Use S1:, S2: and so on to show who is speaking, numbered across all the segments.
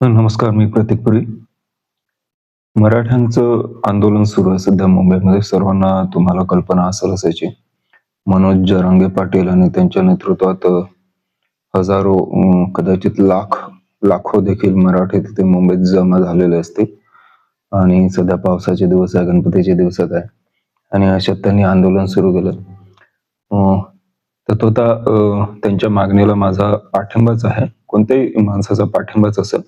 S1: नमस्कार मी प्रतीक पुरी. मराठ्यांचं आंदोलन सुरू आहे सध्या मुंबईमध्ये. सर्वांना तुम्हाला कल्पना असेल असायची. मनोज जरांगे पाटील आणि त्यांच्या नेतृत्वात हजारो कदाचित लाख लाखो देखील मराठी तिथे मुंबईत जमा झालेले असतील. आणि सध्या पावसाचे दिवस आहे गणपतीचे दिवस आहे. आणि अशात त्यांनी आंदोलन सुरू केलं. तर तो त्यांच्या मागणीला माझा पाठिंबाच आहे. कोणत्याही माणसाचा पाठिंबाच असेल.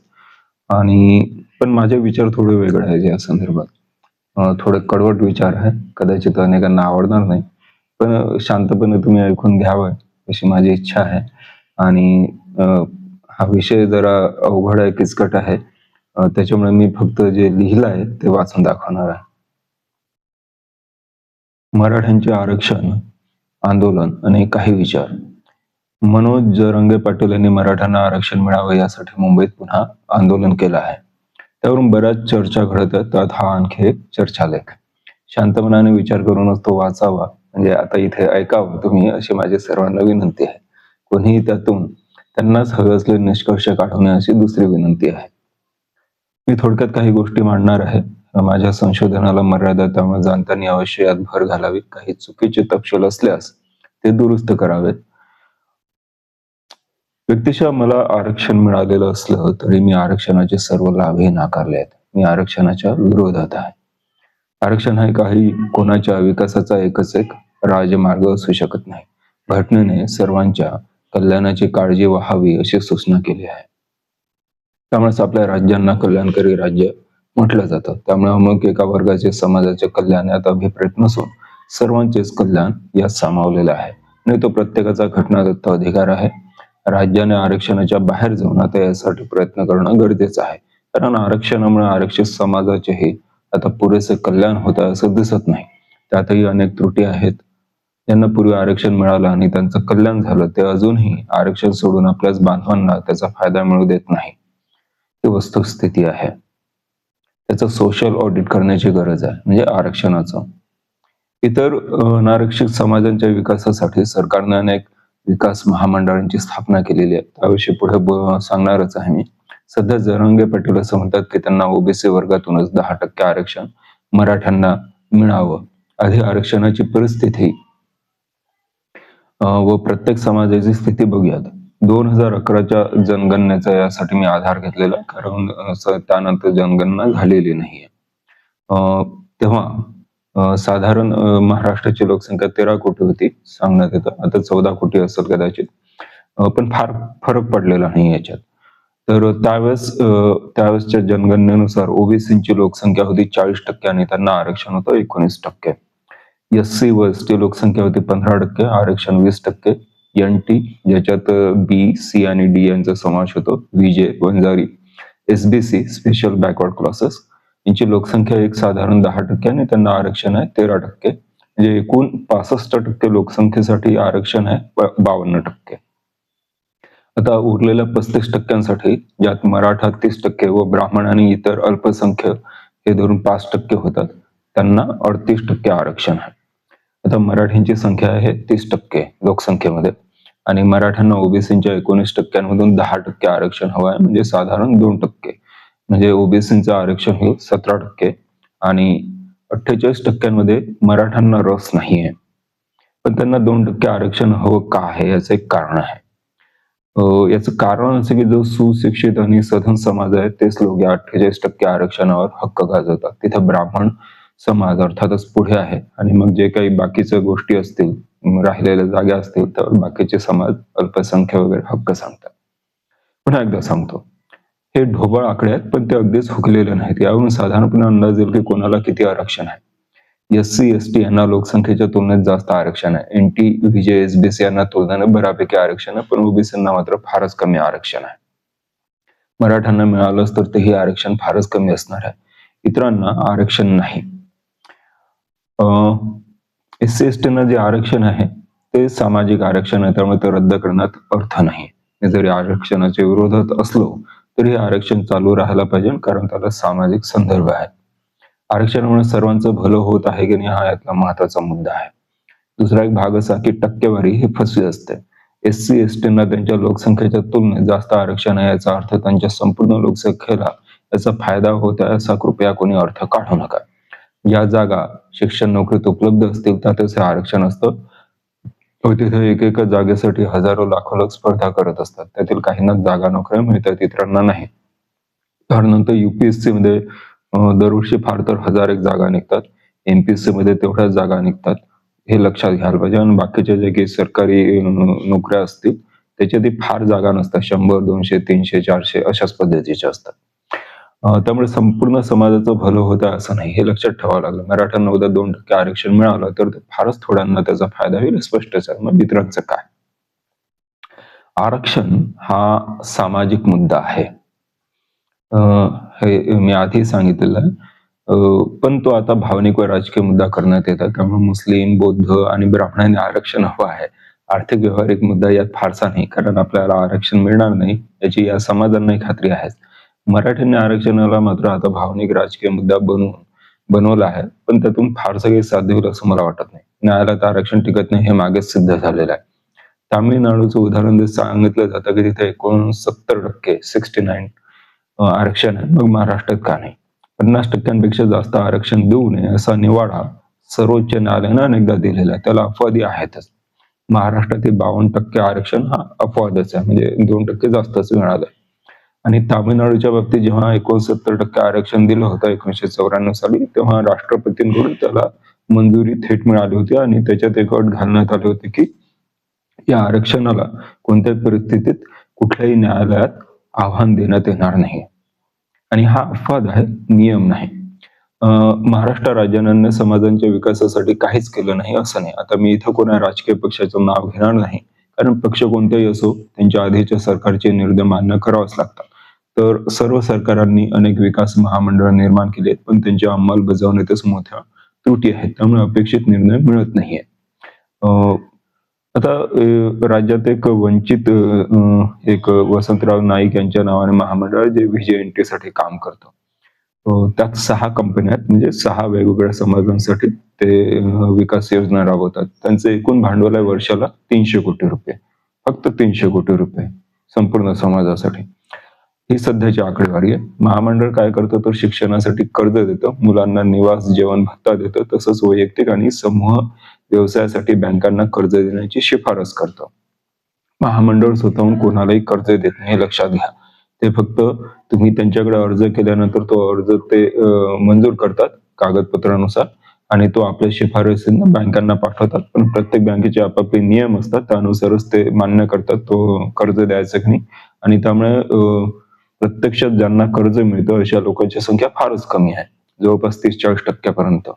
S1: आणि पण माझे विचार थोडे वेगळे आहेत या संदर्भात. थोडे कडवट विचार आहे कदाचित अनेकांना आवडणार नाही. पण शांतपणे तुम्ही ऐकून घ्यावं अशी माझी इच्छा आहे. आणि हा विषय जरा अवघड आहे किचकट आहे. त्याच्यामुळे मी फक्त जे लिहिलं आहे ते वाचून दाखवणार आहे. मराठ्यांचे आरक्षण आंदोलन आणि काही विचार. मनोज जरंगे पाटील यांनी मराठ्यांना आरक्षण मिळावं यासाठी मुंबईत पुन्हा आंदोलन केलं आहे. त्यावरून बऱ्याच चर्चा घडत त्यात हा आणखी एक चर्चालेख. शांत मनाने विचार करूनच तो वाचावा. म्हणजे आता इथे ऐकावं. तुम्ही अशी माझी सर्वांना विनंती आहे. कोणीही त्यातून त्यांनाच हवे असले निष्कर्ष काढवणे अशी दुसरी विनंती आहे. मी थोडक्यात काही गोष्टी मांडणार आहे. माझ्या संशोधनाला मर्यादा त्यामुळे जाणताना अवश्य यात भर घालावी. काही चुकीचे तपशील असल्यास ते दुरुस्त करावेत. व्यक्तिशः मला आरक्षण मिळालेलं असलं तरी मी आरक्षणाचे सर्व लाभही नाकारले आहेत. मी आरक्षणाच्या विरोधात आहे. आरक्षण हे काही कोणाच्या विकासाचा एकच एक राजमार्ग असू शकत नाही. घटनेने सर्वांच्या कल्याणाची काळजी व्हावी अशी सूचना केली आहे. त्यामुळेच आपल्या राज्यांना कल्याणकारी राज्य म्हटलं जातं. त्यामुळे मग एका वर्गाचे समाजाचे कल्याण यात अभिप्रेत नसून सर्वांचेच कल्याण यात सामावलेलं आहे. आणि तो प्रत्येकाचा घटनादत्त अधिकार आहे. राज्याने आरक्षणाच्या बाहेर जाऊन आता यासाठी प्रयत्न करणं गरजेचं आहे. कारण आरक्षणामुळे आरक्षित समाजाचेही आता पुरेसे कल्याण होत आहे असं दिसत नाही. त्यातही अनेक त्रुटी आहेत. ज्यांना पूर्वी आरक्षण मिळालं आणि त्यांचं कल्याण झालं. ते अजूनही आरक्षण सोडून आपल्याच बांधवांना त्याचा फायदा मिळू देत नाही. ही वस्तुस्थिती आहे. त्याचं सोशल ऑडिट करण्याची गरज आहे. म्हणजे आरक्षणाचं. इतर अनारक्षित समाजांच्या विकासासाठी सरकारने अनेक विकास महामंडळांची स्थापना केलेली आहे. त्याविषयी पुढे सांगणारच आहे मी. सध्या जरंगे पाटील असं म्हणतात की त्यांना ओबीसी वर्गातूनच दहा टक्के आरक्षण मराठ्यांना मिळावं. आधी आरक्षणाची परिस्थिती अं, व प्रत्येक समाजाची स्थिती बघूयात. दोन हजार अकराच्या जनगणनेचा यासाठी मी आधार घेतलेला कारण त्यानंतर जनगणना झालेली नाहीये. अं, तेव्हा साधारण महाराष्ट्राची लोकसंख्या तेरा कोटी होती सांगण्यात येतं. आता चौदा कोटी असेल कदाचित. पण फार फरक पडलेला नाही याच्यात. तर त्यावेळेस त्यावेळेसच्या जनगणनेनुसार ओबीसीची लोकसंख्या होती चाळीस टक्के आणि त्यांना आरक्षण होतं एकोणीस टक्के. एस सी व एस टी लोकसंख्या होती पंधरा टक्के आरक्षण वीस टक्के. एन टी ज्याच्यात बी सी आणि डी यांचा समावेश होतो विजय Vanjari. S B C special backward classes यांची लोकसंख्या एक साधारण दहा टक्के आणि त्यांना आरक्षण आहे तेरा टक्के. म्हणजे एकूण पासष्ट टक्के लोकसंख्येसाठी आरक्षण आहे बावन्न टक्के. आता उरलेल्या पस्तीस टक्क्यांसाठी ज्यात मराठा तीस टक्के व ब्राह्मण आणि इतर अल्पसंख्य हे धरून पाच टक्के होतात त्यांना अडतीस टक्के आरक्षण आहे. आता मराठ्यांची संख्या आहे तीस टक्के लोकसंख्येमध्ये आणि मराठ्यांना ओबीसीच्या एकोणीस टक्क्यांमधून दहा टक्के आरक्षण हवं आहे म्हणजे साधारण दोन टक्के. म्हणजे ओबीसीचं आरक्षण हे सतरा टक्के आणि अठ्ठेचाळीस टक्क्यांमध्ये मराठ्यांना रस नाहीये. पण त्यांना दोन टक्के आरक्षण हवं का आहे याचं एक कारण आहे. याचं कारण असं की जो सुशिक्षित आणि सधन समाज आहे तेच लोक या अठ्ठेचाळीस टक्के आरक्षणावर हक्क गाजवतात. तिथे ब्राह्मण समाज अर्थातच पुढे आहे. आणि मग जे काही बाकीच्या गोष्टी असतील राहिलेल्या जागा असतील तर बाकीचे समाज अल्पसंख्य वगैरे हक्क सांगतात. पुन्हा एकदा सांगतो. हे ढोबळ आकडे आहेत पण ते अगदीच हुकलेले नाहीत. यावरून साधारणपणे अंदाज येईल की कोणाला किती आरक्षण आहे. एस सी एस टी यांना लोकसंख्येच्या तुलनेत जास्त आरक्षण आहे. N T VJ S B C यांना तुलनेने बऱ्यापैकी आरक्षण आहे पण ओबीसींना मात्र फारच कमी आरक्षण आहे. मराठ्यांना मिळालंच तर तेही आरक्षण फारच कमी असणार आहे. इतरांना आरक्षण नाही. एस सी एस टीना जे आरक्षण आहे ते सामाजिक आरक्षण आहे त्यामुळे ते रद्द करण्यात अर्थ नाही. जरी आरक्षणाच्या विरोधात असलो तर हे आरक्षण चालू राहायला पाहिजे कारण त्याला सामाजिक संदर्भ आहे आरक्षणामुळे सर्वांचं भलं होत आहे की नाही हा यातला महत्त्वाचा मुद्दा आहे. दुसरा एक भाग असा की टक्केवारी ही फसवी असते. एस सी एस टीना त्यांच्या लोकसंख्येच्या तुलनेत जास्त आरक्षण आहे याचा अर्थ त्यांच्या संपूर्ण लोकसंख्येला याचा फायदा होत आहे असा कृपया कोणी अर्थ काढू नका. या जागा शिक्षण नोकरीत उपलब्ध असतील त्यातच हे आरक्षण असतं. तिथे एक एका जागेसाठी हजारो लाखो लोक स्पर्धा करत असतात. त्यातील काहींना जागा नोकऱ्या मिळतात इतरांना नाही. त्यानंतर युपीएससी मध्ये दरवर्षी फार तर हजार एक जागा निघतात. एमपीएससी मध्ये तेवढ्याच जागा निघतात. हे लक्षात घ्यायला पाहिजे. आणि बाकीच्या जे काही सरकारी नोकऱ्या असतील त्याच्यातही फार जागा नसतात. शंभर दोनशे तीनशे चारशे अशाच पद्धतीच्या असतात. त्यामुळे संपूर्ण समाजाचं भलं होतं असं नाही. हे लक्षात ठेवावं लागलं. मराठ्यांना उद्या दोन टक्के आरक्षण मिळालं तर फारच थोड्यांना त्याचा फायदा होईल हे स्पष्टच आहे. मग इतरांचं काय? आरक्षण हा सामाजिक मुद्दा आहे. अं, हे मी आधी सांगितलेलं आहे. पण तो आता भावनिक व राजकीय मुद्दा करण्यात येतात. त्यामुळे मुस्लिम बौद्ध आणि ब्राह्मणांनी आरक्षण हवं आहे. आर्थिक व्यवहारिक मुद्दा यात फारसा नाही कारण आपल्याला आरक्षण मिळणार नाही याची या समाजांनाही खात्री आहे मराठ्यांनी आरक्षणाला मात्र आता भावनिक राजकीय मुद्दा बनवून बनवला आहे. पण त्यातून फारसं काही साध्य होईल असं मला वाटत नाही. न्यायालयात आरक्षण टिकत नाही हे मागेच सिद्ध झालेलं आहे. तामिळनाडूचं उदाहरण जे सांगितलं जातं की तिथे एकोणसत्तर टक्के सिक्स्टी नाईन आरक्षण आहे मग महाराष्ट्रात का नाही? पन्नास टक्क्यांपेक्षा जास्त आरक्षण देऊ नये असा निवाडा सर्वोच्च न्यायालयानं अनेकदा दिलेला आहे. त्याला अपवादी आहेतच. महाराष्ट्रातील बावन्न टक्के आरक्षण हा अपवादच आहे. म्हणजे दोन टक्के जास्तच मिळालंय. आणि तामिळनाडूच्या बाबतीत जेव्हा एकोणसत्तर टक्के आरक्षण दिलं होतं एकोणीशे चौऱ्याण्णव साली तेव्हा राष्ट्रपतींकडून त्याला मंजुरी थेट मिळाली होती आणि त्याच्यात एक अट घालण्यात आली होती की या आरक्षणाला कोणत्याही परिस्थितीत कुठल्याही न्यायालयात आव्हान देण्यात येणार नाही. आणि हा अपवाद आहे नियम नाही. अं, महाराष्ट्र राज्यानं समाजांच्या विकासासाठी काहीच केलं नाही असं नाही. आता मी इथं कोणा राजकीय पक्षाचं नाव घेणार नाही. कारण पक्ष कोणतेही असो त्यांच्या आधीच्या सरकारचे निर्णय मान्य करावाच लागतात. तर सर्व सरकारांनी अनेक विकास महामंडळ निर्माण केली आहेत पण त्यांच्या अंमलबजावणीतच मोठ्या त्रुटी आहेत. त्यामुळे अपेक्षित निर्णय मिळत नाहीये. आता राज्यात एक वंचित एक वसंतराव नाईक यांच्या नावाने महामंडळ जे व्हीजे साठी काम करतं. त्यात सहा कंपन्या आहेत. म्हणजे सहा वेगवेगळ्या समाजांसाठी ते विकास योजना राबवतात. त्यांचं एकूण भांडवल आहे वर्षाला तीनशे कोटी रुपये. फक्त तीनशे कोटी रुपये संपूर्ण समाजासाठी. ही सध्याची आकडेवारी आहे. महामंडळ काय करतं तर शिक्षणासाठी कर्ज देतं मुलांना निवास जेवण भत्ता देतं तसंच वैयक्तिक आणि समूह व्यवसायासाठी बँकांना कर्ज देण्याची शिफारस करतं. महामंडळ स्वतःहून कोणालाही कर्ज देत नाही लक्षात घ्या. ते फक्त तुम्ही त्यांच्याकडे अर्ज केल्यानंतर तो अर्ज ते मंजूर करतात कागदपत्रानुसार आणि तो आपल्या शिफारसींना बँकांना पाठवतात. पण प्रत्येक बँकेचे आपापले नियम असतात त्यानुसारच ते मान्य करतात तो कर्ज द्यायचं की नाही. आणि त्यामुळे प्रत्यक्षात ज्यांना कर्ज मिळतं अशा लोकांची संख्या फारच कमी आहे. जवळपास तीस चाळीस टक्क्यापर्यंत.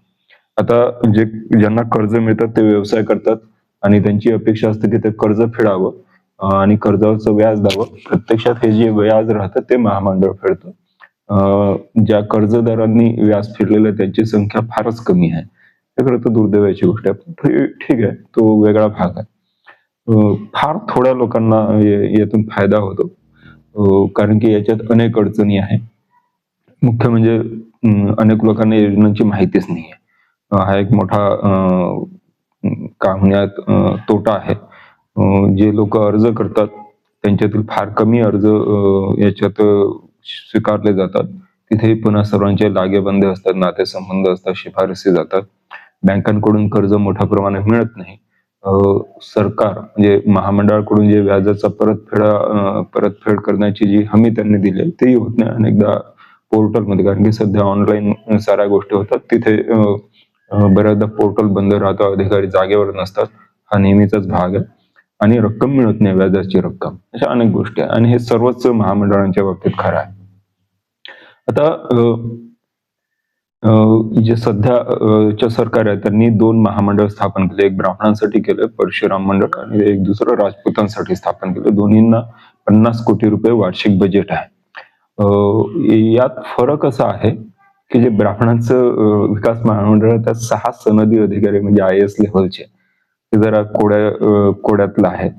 S1: आता जे ज्यांना कर्ज मिळतात ते व्यवसाय करतात आणि त्यांची अपेक्षा असते की ते कर्ज फेडावं आणि कर्जावरचं व्याज द्यावं. प्रत्यक्षात हे जे व्याज राहतं ते महामंडळ फेडतं. ज्या कर्जदारांनी व्याज फेडलेलं आहे त्यांची संख्या फारच कमी आहे. हे खरं तर दुर्दैवाची गोष्ट आहे. ठीक आहे तो वेगळा भाग आहे. फार थोड्या लोकांना यातून फायदा होतो. कारण की याच्यात अनेक अडचणी आहे. मुख्य म्हणजे अनेक लोकांना योजनांची माहितीच नाही आहे हा एक मोठा कामण्यात काय म्हणूयात तोटा आहे. जे लोक अर्ज करतात त्यांच्यातील फार कमी अर्ज याच्यात स्वीकारले जातात. तिथे पुन्हा सर्वांचे लागेबंदे असतात नातेसंबंध असतात शिफारसी जातात. बँकांकडून कर्ज मोठ्या प्रमाणात मिळत नाही. सरकार म्हणजे महामंडळाकडून जे व्याजाचा परतफेड परतफेड करण्याची जी हमी त्यांनी दिली आहे तेही होत नाही. अनेकदा पोर्टलमध्ये कारण की सध्या ऑनलाईन साऱ्या गोष्टी होतात. तिथे बऱ्याचदा पोर्टल बंद राहतो अधिकारी जागेवर नसतात. हा नेहमीचाच भाग आहे. आणि रक्कम मिळत नाही व्याजाची रक्कम. अशा अनेक गोष्टी आहे. आणि हे सर्वच महामंडळांच्या बाबतीत खरं आहे. आता जे सध्याच्या सरकार आहे त्यांनी दोन महामंडळ स्थापन केले. एक ब्राह्मणांसाठी केलं परशुराम मंडळ आणि एक दुसरं राजपूतांसाठी स्थापन केलं. दोन्हींना पन्नास कोटी रुपये वार्षिक बजेट आहे. यात फरक असा आहे की जे ब्राह्मणांचं विकास महामंडळ आहे, त्यात सहा सनदी अधिकारी म्हणजे आय एस लेव्हलचे ते जरा कोड्या कोड्यातलं आहे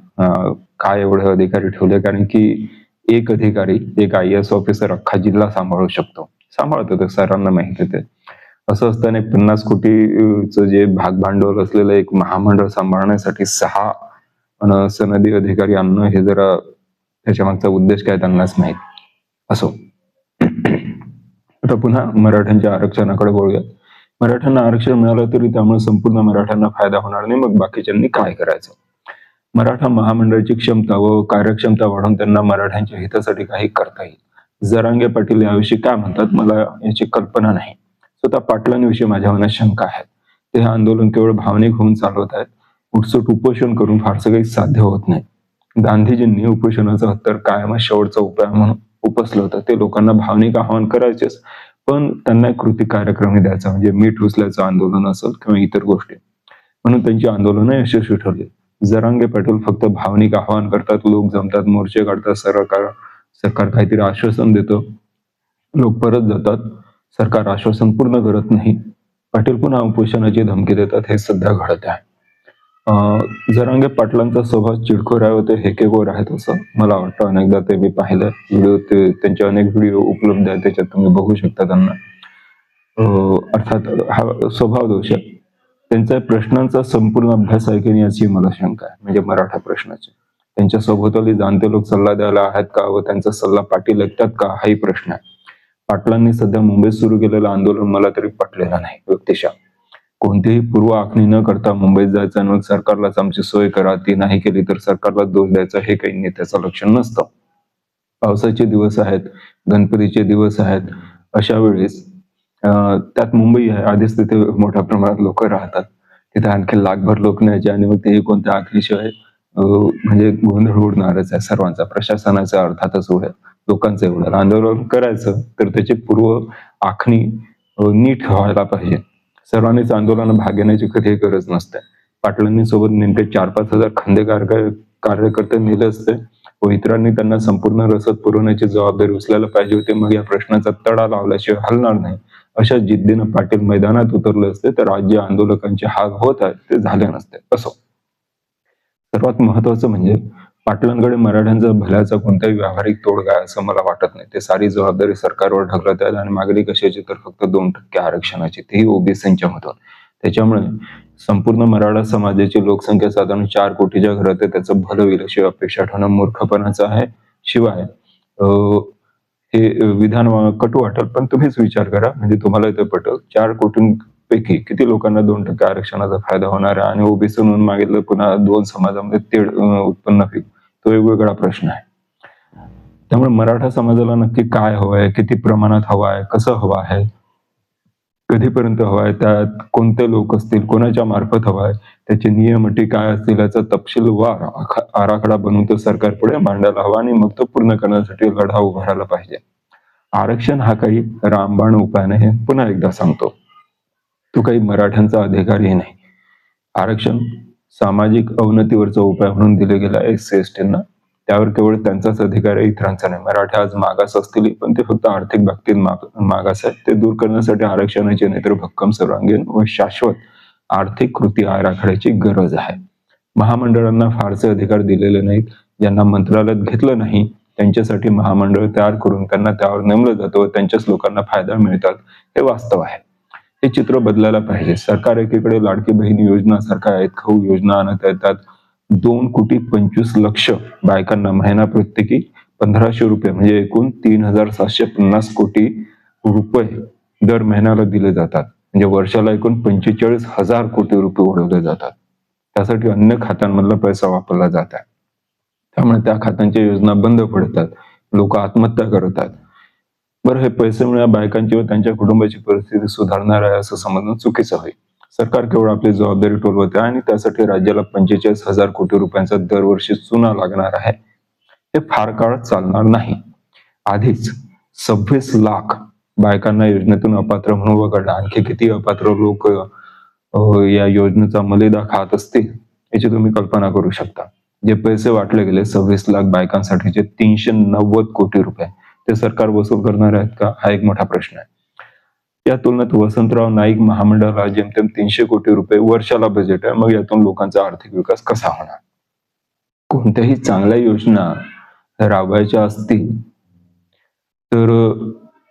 S1: काय एवढे अधिकारी ठेवले? कारण की एक अधिकारी एक आय एस ऑफिसर अख्खा जिल्हा सांभाळू शकतो. सांभाळतो होते सरांना माहिती होते ते. असं असताना पन्नास कोटीचं जे भाग भांडवल असलेलं एक महामंडळ सांभाळण्यासाठी सहा सनदी अधिकारी आणणं हे जरा त्याच्या मागचा उद्देश काय त्यांनाच माहीत. असो. आता पुन्हा मराठ्यांच्या आरक्षणाकडे बोलूया मराठ्यांना आरक्षण मिळालं तरी त्यामुळे संपूर्ण मराठ्यांना फायदा होणार नाही मग बाकीच्यांनी काय करायचं? मराठा महामंडळाची क्षमता व कार्यक्षमता वाढवून त्यांना मराठ्यांच्या हितासाठी काही करता येईल. जरांगे पाटील याविषयी काय म्हणतात मला याची कल्पना नाही. स्वतः पाटलांविषयी माझ्या मनात शंका आहेत. ते हे आंदोलन केवळ भावनिक होऊन चालवत आहेत. उठसूट उपोषण करून फारसं काही साध्य होत नाही. गांधीजींनी उपोषणाचं हत्तर कायम शेवटचा उपाय म्हणून उपसलं होतं. ते लोकांना भावनिक आवाहन करायचेच पण त्यांना कृती कार्यक्रम द्यायचा म्हणजे मीठ उचल्याचं आंदोलन असेल किंवा इतर गोष्टी. म्हणून त्यांची आंदोलनं यशस्वी ठरली. जरांगे पाटील फक्त भावनिक आवाहन करतात लोक जमतात मोर्चे काढतात सरकार सरकार काहीतरी आश्वासन देतं. लोक परत जातात. सरकार आश्वासन पूर्ण करत नाही. पाटील पुन्हा उपोषणाची धमकी देतात. हे सध्या घडत आहे. जरांगे पाटलांचा स्वभाव चिडखोर आहे होते हेकेगोर आहेत असं मला वाटतं. अनेकदा ते मी पाहिलं व्हिडिओ ते त्यांचे अनेक व्हिडिओ उपलब्ध आहेत. त्याच्यात तुम्ही बघू शकता त्यांना. अर्थात हा स्वभाव दोष आहे. त्यांच्या प्रश्नांचा संपूर्ण अभ्यास आहे की नाही याची मला शंका आहे. म्हणजे मराठा प्रश्नाची. त्यांच्या सभोवताली जाणते लोक सल्ला द्यायला आहेत का व त्यांचा सल्ला पाटील ऐकतात का? हाही प्रश्न आहे. पाटलांनी सध्या मुंबईत सुरू केलेलं आंदोलन मला तरी पटलेलं नाही व्यक्तिशा. कोणतीही पूर्व आखणी न करता मुंबईत जायचं आणि मग सरकारलाच आमची सोय करा ती नाही केली तर सरकारला दोष द्यायचा हे काही नेत्याचं लक्षण नसतं. पावसाचे दिवस आहेत गणपतीचे दिवस आहेत अशा वेळेस त्यात मुंबई आहे आधीच तिथे मोठ्या प्रमाणात लोक राहतात. तिथे आणखी लाखभर लोक न्यायचे आणि मग तेही कोणत्या आखणीशिवाय म्हणजे गोंधळ उडणारच आहे सर्वांचा प्रशासनाचा अर्थातच हो उडेल लोकांचं एवढं. आंदोलन करायचं तर त्याची पूर्व आखणी नीट व्हायला पाहिजे. सर्वांनीच आंदोलन भाग घेण्याची कधी गरज नसते. पाटलांनी सोबत नेमके चार पाच हजार खंदे कार्यकर्ते नेले असते. व त्यांना संपूर्ण रसद पुरवण्याची जबाबदारी उचलायला पाहिजे होती. मग या प्रश्नाचा तडा लावल्याशिवाय हलणार नाही. अशा जिद्दीनं पाटील मैदानात उतरले असते तर राज्य आंदोलकांचे हाल होत आहेत ते झाले नसते. असो. सर्वात महत्वाचं म्हणजे पाटलांकडे मराठ्यांचा भल्याचा कोणताही व्यावहारिक तोडगा असं मला वाटत नाही. ते सारी जबाबदारी सरकारवर ढकलत आहेत आणि मागणी कशाची तर फक्त दोन टक्के आरक्षणाची. तेही ओबीसींच्या मधून त्याच्यामुळे संपूर्ण मराठा समाजाची लोकसंख्या साधारण चार कोटीच्या घरात आहे. त्याचं भलं होईल अशी अपेक्षा ठेवणं मूर्खपणाचं आहे. शिवाय हे विधान कटू वाटेल पण तुम्हीच विचार करा. म्हणजे तुम्हाला इथे पटेल चार कोटी पैकी किती लोकांना दोन टक्के आरक्षणाचा फायदा होणार आहे? आणि ओबीसी म्हणून मागितलं पुन्हा दोन समाजामध्ये तेढ उत्पन्न तो वेगवेगळा प्रश्न आहे. त्यामुळे मराठा समाजाला नक्की काय हवं आहे? किती प्रमाणात हवं आहे? कसं हवं आहे? कधीपर्यंत हवं आहे? त्यात कोणते लोक असतील? कोणाच्या मार्फत हवं आहे? त्याचे नियम अटी काय असतील? याचा तपशीलवार आराखडा बनवून तो सरकार पुढे मांडायला हवा आणि मग तो पूर्ण करण्यासाठी लढा उभारायला पाहिजे. आरक्षण हा काही रामबाण उपाय नाही. हे पुन्हा एकदा सांगतो. तो काही मराठ्यांचा अधिकारही नाही. आरक्षण सामाजिक अवनतीवरचा उपाय म्हणून दिले गेला एस सी एस टींना त्यावर केवळ त्यांचाच अधिकार आहे इतरांचा नाही. मराठा आज मागास असतील पण ते फक्त आर्थिक बाबतीत मागास आहेत. ते दूर करण्यासाठी आरक्षणाचे नेत्र भक्कम सर्वांगीण व शाश्वत आर्थिक कृती आराखड्याची गरज आहे. महामंडळांना फारसे अधिकार दिलेले नाहीत. ज्यांना मंत्रालयात घेतलं नाही त्यांच्यासाठी महामंडळ तयार करून त्यांना त्यावर नेमलं जातं व त्यांच्याच लोकांना फायदा मिळतात हे वास्तव आहे. हे चित्र बदलायला पाहिजे. सरकार एकीकडे लाडकी बहीण योजना सारख्या आहेत खाऊ योजना आणत येतात. दोन कोटी पंचवीस लक्ष बायकांना महिना प्रत्येकी पंधराशे रुपये म्हणजे एकूण तीन हजार सातशे पन्नास कोटी रुपये दर महिन्याला दिले जातात. म्हणजे वर्षाला एकूण पंचेचाळीस हजार कोटी रुपये उडवले जातात. त्यासाठी अन्य खात्यांमधला पैसा वापरला जात आहे. त्यामुळे त्या खात्यांच्या योजना बंद पडतात. लोक आत्महत्या करतात. बरं हे पैसे बायकांची व त्यांच्या कुटुंबाची परिस्थिती सुधारणार आहे असं समजणं चुकीचं होईल सरकार केवळ आपली जबाबदारी टोलवते आणि त्यासाठी राज्याला पंचेचाळीस हजार कोटी रुपयांचा दरवर्षी चुना लागणार आहे. हे फार काळ चालणार नाही. आधीच सव्वीस लाख बायकांना योजनेतून अपात्र म्हणून वगळलं. आणखी किती अपात्र लोक या योजनेचा मलिदा खात असतील याची तुम्ही कल्पना करू शकता. जे पैसे वाटले गेले सव्वीस लाख बायकांसाठीचे तीनशे नव्वद कोटी रुपये. ते सरकार वसूल करणार आहेत का? हा एक मोठा प्रश्न आहे. या तुलनेत वसंतराव नाईक महामंडळाला जेमतेम तीनशे कोटी रुपये वर्षाला बजेट आहे. मग यातून लोकांचा आर्थिक विकास कसा होणार? कोणत्याही चांगल्या योजना राबवायच्या असतील तर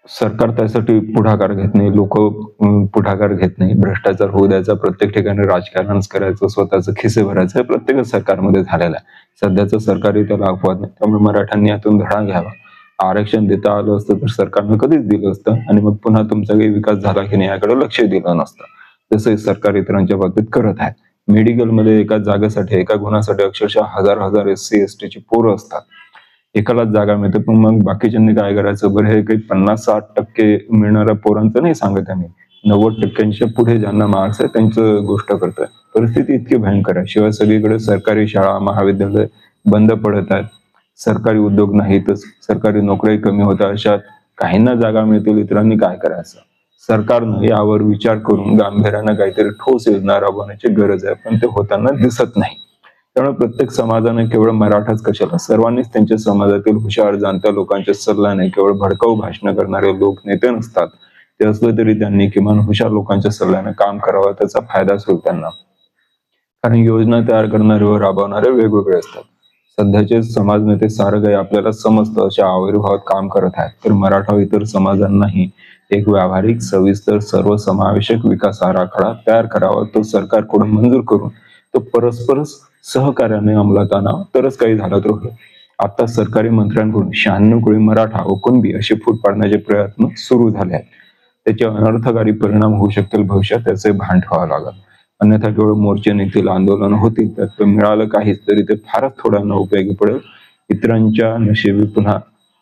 S1: सरकार त्यासाठी पुढाकार घेत नाही. लोक पुढाकार घेत नाही. भ्रष्टाचार होऊ द्यायचा प्रत्येक ठिकाणी राजकारणच करायचं स्वतःचं खिसे भरायचं हे प्रत्येकच सरकारमध्ये झालेलं आहे. सध्याचं सरकारही त्याला अपवाद नाही. त्यामुळे मराठ्यांनी यातून धडा घ्यावा. आरक्षण देता आलं असतं तर सरकारनं कधीच दिलं असतं आणि मग पुन्हा तुमचा काही विकास झाला की नाही याकडे लक्ष दिलं नसतं. तसं सरकार इतरांच्या बाबतीत करत आहे मेडिकलमध्ये एका जागेसाठी एका गुणासाठी अक्षरशः हजार हजार एस सी एस टीची पोरं असतात. एकालाच जागा मिळते पण मग बाकीच्यांनी काय करायचं? बरं हे काही पन्नास साठ टक्के मिळणाऱ्या पोरांचं नाही सांगत आहे नव्वद टक्क्यांच्या पुढे ज्यांना मार्क्स आहे त्यांचं गोष्ट करतोय. परिस्थिती इतकी भयंकर आहे. शिवाय सगळीकडे सरकारी शाळा महाविद्यालय बंद पडत आहेत. सरकारी उद्योग नाहीतच सरकारी नोकऱ्याही कमी होत्या अशात काहींना जागा मिळतील इतरांनी काय करायचं? सरकारनं यावर विचार करून गांभीर्यानं काहीतरी ठोस योजना राबवण्याची गरज आहे पण ते होताना दिसत नाही. त्यामुळे प्रत्येक समाजाने केवळ मराठाच कशाला? सर्वांनीच त्यांच्या समाजातील हुशार जाणत्या लोकांच्या सल्ल्याने केवळ भडकाऊ भाषण करणारे लोक नेते नसतात. ते असलं तरी त्यांनी किमान हुशार लोकांच्या सल्ल्याने काम करावं त्याचा फायदाच होईल त्यांना. कारण योजना तयार करणारे व राबवणारे वेगवेगळे असतात. सध्याचे समाज नेते सारं काही आपल्याला समजतं अशा आविर्भावात काम करत आहेत. तर मराठा इतर समाजांनाही एक व्यावहारिक सविस्तर सर्वसमावेशक विकास आराखडा तयार करावा तो सरकारकडून मंजूर करून तो परस्पर सहकार्याने अंमलात आणावा तरच काही झालं तर होईल. आता सरकारी मंत्र्यांकडून शहाण्णव कोळी मराठा व कुणबी असे फूट पाडण्याचे प्रयत्न सुरू झाले आहेत. त्याचे अनर्थकारी परिणाम होऊ शकतील भविष्यात त्याचे भान ठेवावं लागेल. अन्यथा केवळ मोर्चे निघतील आंदोलन होतील तर मिळालं काहीच तरी ते फारच थोड्यांना उपयोगी पडेल. इतरांच्या नशिबी पुन्हा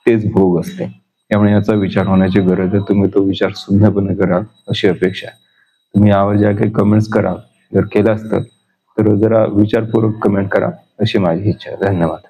S1: तेच भोग असते. त्यामुळे याचा विचार होण्याची गरज आहे. तुम्ही तो विचार सुज्ञपणे कराल अशी अपेक्षा आहे. तुम्ही यावर ज्या काही कमेंट्स कराल जर केलं असतं तर जरा विचारपूर्वक कमेंट करा अशी माझी इच्छा आहे. धन्यवाद.